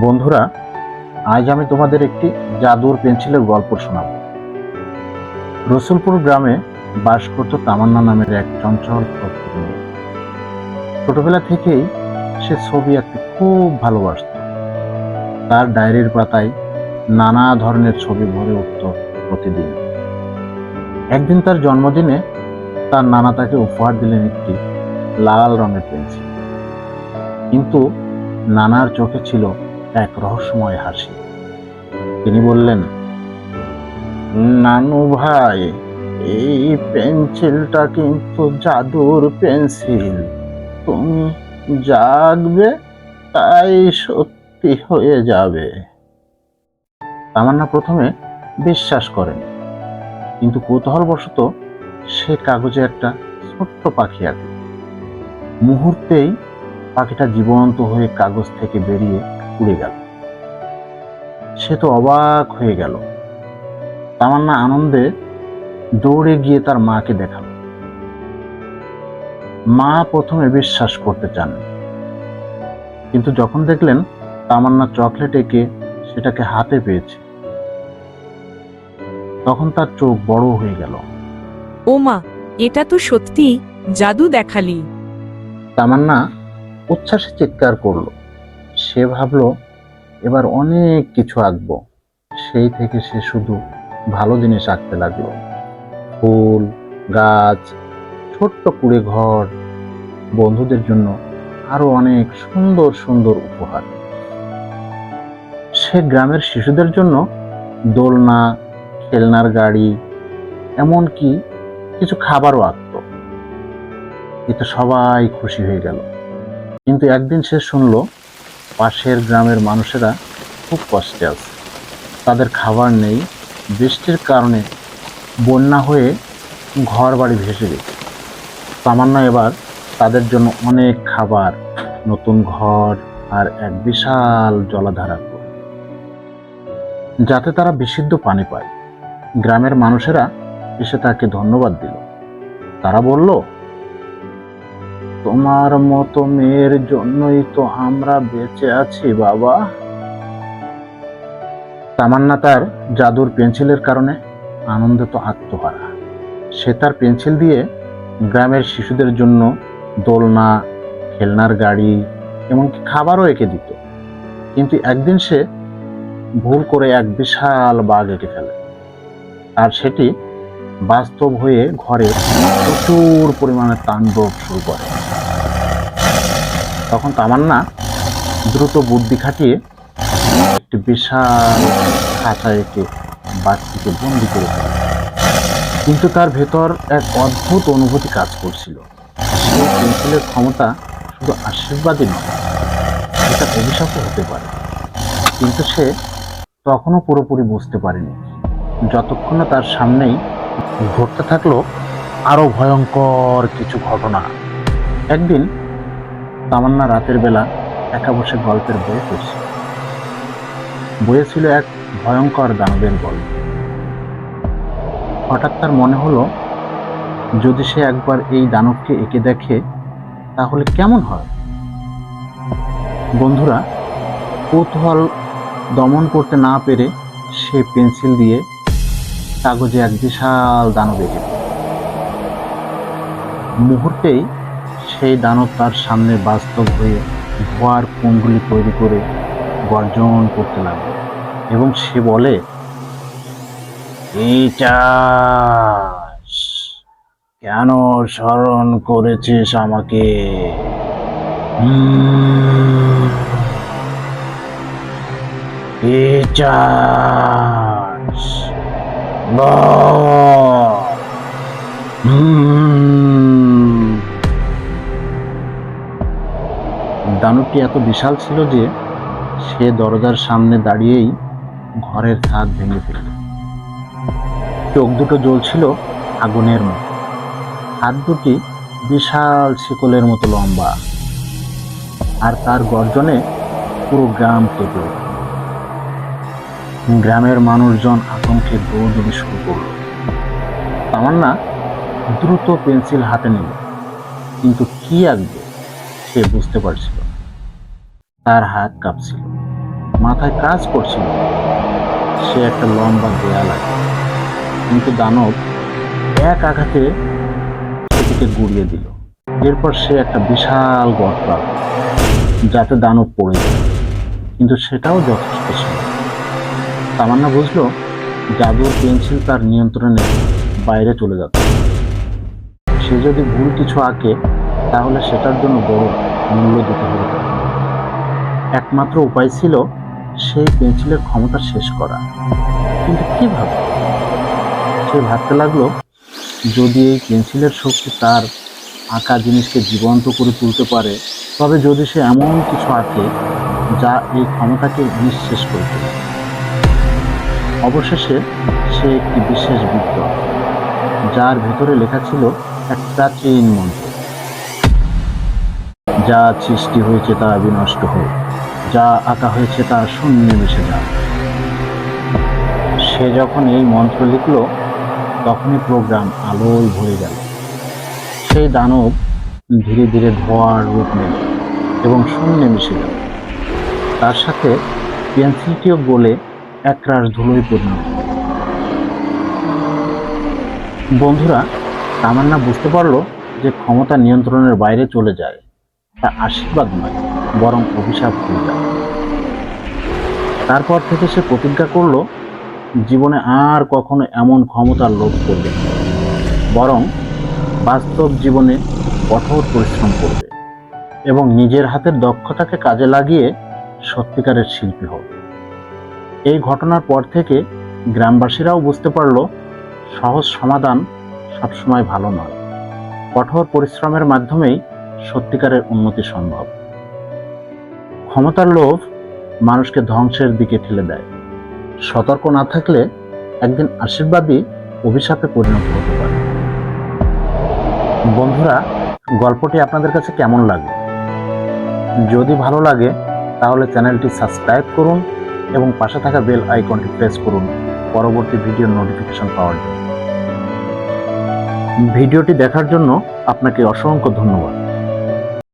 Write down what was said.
বন্ধুরা, আজ আমি তোমাদের একটি জাদুর পেন্সিলের গল্প শোনাব। রসুলপুর গ্রামে বাস করত তামান্না নামের এক চঞ্চল। ছোটবেলা থেকেই সে ছবি আঁকতে খুব ভালোবাসত। তার ডায়েরির পাতায় নানা ধরনের ছবি ভরে উঠত প্রতিদিন। একদিন তার জন্মদিনে তার নানা তাকে উপহার দিলেন একটি লাল রঙের পেন্সিল। কিন্তু নানার চোখে ছিল এক রহস্যময় হাসি। তিনি বললেন, নানু ভাই, এই পেন্সিলটা কিন্তু জাদুর পেন্সিল। তুমি জাগবে, তাই সত্যি হয়ে যাবে। তামান্না প্রথমে বিশ্বাস করেন, কিন্তু কৌতূহলবশত সে কাগজে একটা ছোট্ট পাখি আঁকে। মুহূর্তেই পাখিটা জীবন্ত হয়ে কাগজ থেকে বেরিয়ে উড়ে গেল। সে তো অবাক হয়ে গেল। তামান্না আনন্দে দৌড়ে গিয়ে তার মাকে দেখাল। মা প্রথমে বিশ্বাস করতে চান কিন্তু যখন দেখলেন তামান্না চকলেট এঁকে সেটাকে হাতে পেয়েছে তখন তার চোখ বড় হয়ে গেল। ও মা এটা তো সত্যি জাদু দেখালি। তামান্না উচ্ছ্বাসে চিৎকার করল। সে ভাবলো, এবার অনেক কিছু আঁকবো। সেই থেকে সে শুধু ভালো জিনিস আঁকতে লাগল। ফুল, গাছ, ছোট্ট কুড়ে ঘর, বন্ধুদের জন্য আরও অনেক সুন্দর সুন্দর উপহার। সে গ্রামের শিশুদের জন্য দোলনা, খেলনার গাড়ি, এমনকি কিছু খাবারও আঁকতো। এতে সবাই খুশি হয়ে গেল। কিন্তু একদিন সে শুনল পাশের গ্রামের মানুষেরা খুব কষ্টে আছে। তাদের খাবার নেই, বৃষ্টির কারণে বন্যা হয়ে ঘর বাড়ি ভেসে গেছে। তামান্না এবার তাদের জন্য অনেক খাবার, নতুন ঘর আর এক বিশাল জলাধারা যাতে তারা বিশুদ্ধ পানি পায়। গ্রামের মানুষেরা এসে তাকে ধন্যবাদ দিল। তারা বলল তোমার মতো মেয়ের জন্যই তো আমরা বেঁচে আছি, বাবা। তামান্না তার জাদুর পেন্সিলের কারণে আনন্দে তো আত্মহারা। সে তার পেন্সিল দিয়ে গ্রামের শিশুদের জন্য দোলনা, খেলনার গাড়ি, এমনকি খাবারও এঁকে দিত। কিন্তু একদিন সে ভুল করে এক বিশাল বাঘ এঁকে ফেলে। আর সেটি বাস্তব হয়ে ঘরে প্রচুর পরিমাণে তাণ্ডব শুরু করে। তখন তামান্না দ্রুত বুদ্ধি খাটিয়ে একটি বিশাল খাঁচা এঁকে বাঘটিকে বন্দি করে ফেলে। কিন্তু তার ভেতর এক অদ্ভুত অনুভূতি কাজ করছিল। সেই পেন্সিলের ক্ষমতা শুধু আশীর্বাদই নয় এটা অভিশাপও হতে পারে। কিন্তু সে তখনও পুরোপুরি বুঝতে পারেনি। যতক্ষণ না তার সামনেই ঘটতে থাকল আরও ভয়ঙ্কর কিছু ঘটনা। একদিন তামান্না রাতের বেলা একা বসে গল্পের বই পড়ছে। বইয়ে ছিল এক ভয়ঙ্কর দানবের গল্প। হঠাৎ তার মনে হলো, যদি সে একবার এই দানবকে এঁকে দেখে, তাহলে কেমন হয়? বন্ধুরা, কৌতূহল দমন করতে না পেরে সে পেন্সিল দিয়ে কাগজে এক বিশাল দানব এঁকে মুহূর্তেই সেই দানব তার সামনে বাস্তব হয়ে ধোয়ার কুণ্ডলি তৈরি করে গর্জন করতে লাগে এবং সে বলে "কি চাস? কেন স্মরণ করেছিস আমাকে হুম। দানবটি এত বিশাল ছিল যে সে দরজার সামনে দাঁড়িয়েই ঘরের ছাদ ভেঙে ফেলল। চোখ দুটো জ্বলছিল আগুনের মতো। হাত দুটি বিশাল শিকলের মতো লম্বা। আর তার গর্জনে পুরো গ্রাম কেঁপে গ্রামের মানুষজন আতঙ্কে দৌড়দৌড়ি শুরু করল। তামান্না দ্রুত পেন্সিল হাতে নিল। কিন্তু কি আঁকবে সে বুঝতে পারছিল। তার হাত কাঁপছিল। মাথায় কাজ করছিল সে একটা লম্বা দেয়াল আছে কিন্তু দানব এক আঘাতে সেটিকে গুড়িয়ে দিল। এরপর সে একটা বিশাল গর্ত যাতে দানব পড়ে যায়। কিন্তু সেটাও যথেষ্ট ছিল। তামান্না বুঝলো, জাদুর পেন্সিল তার নিয়ন্ত্রণে বাইরে চলে যাচ্ছে সে যদি ভুল কিছু আঁকে, তাহলে সেটার জন্য বড় মূল্য দিতে হবে। একমাত্র উপায় ছিল সেই পেন্সিলের ক্ষমতা শেষ করা। কিন্তু কীভাবে সে ভাবতে লাগল, যদি এই পেন্সিলের শক্তি তার আঁকা জিনিসকে জীবন্ত করে তুলতে পারে, তবে যদি সে এমন কিছু আঁকে যা এই ক্ষমতাকে নিঃশেষ করে অবশেষে সে একটি বিশেষ বৃত্ত যার ভেতরে লেখা ছিল এক প্রাচীন মন্ত্র। যা সৃষ্টি হয়েছে তা বিনষ্ট হোক যা আঁকা হয়েছে তা শূন্যে মিশে যাক সে যখন এই মন্ত্র লিখল, তখনই প্রোগ্রাম আলোয় ভরে গেল। সেই দানব ধীরে ধীরে ধোয়ার রূপ নিল এবং শূন্যে মিশে গেল। তার সাথে পেন্সিলটিও গলে একরাশ ধুলোয় পরিণত হল। বন্ধুরা, তামান্না বুঝতে পারল যে ক্ষমতা নিয়ন্ত্রণের বাইরে চলে যায়, তা আশীর্বাদ নয়। বরং অভিশাপ হয়ে যায়। তারপর থেকে সে প্রতিজ্ঞা করল, জীবনে আর কখনো এমন ক্ষমতার লোভ করবে বরং বাস্তব জীবনে কঠোর পরিশ্রম করবে এবং নিজের হাতের দক্ষতাকে কাজে লাগিয়ে সত্যিকারের শিল্পী হবে। এই ঘটনার পর থেকে গ্রামবাসীরাও বুঝতে পারল, সহজ সমাধান সবসময় ভালো নয়। কঠোর পরিশ্রমের মাধ্যমেই সত্যিকারের উন্নতি সম্ভব। ক্ষমতার লোভ মানুষকে ধ্বংসের দিকে ঠেলে দেয়। সতর্ক না থাকলে একদিন আশীর্বাদই অভিশাপে পরিণত হতে পারে। বন্ধুরা, গল্পটি আপনাদের কাছে কেমন লাগল? যদি ভালো লাগে, তাহলে চ্যানেলটি সাবস্ক্রাইব করুন এবং পাশে থাকা বেল আইকনটি প্রেস করুন। পরবর্তী ভিডিওর নোটিফিকেশন পাওয়ার জন্য। ভিডিওটি দেখার জন্য আপনাকে অসংখ্য ধন্যবাদ।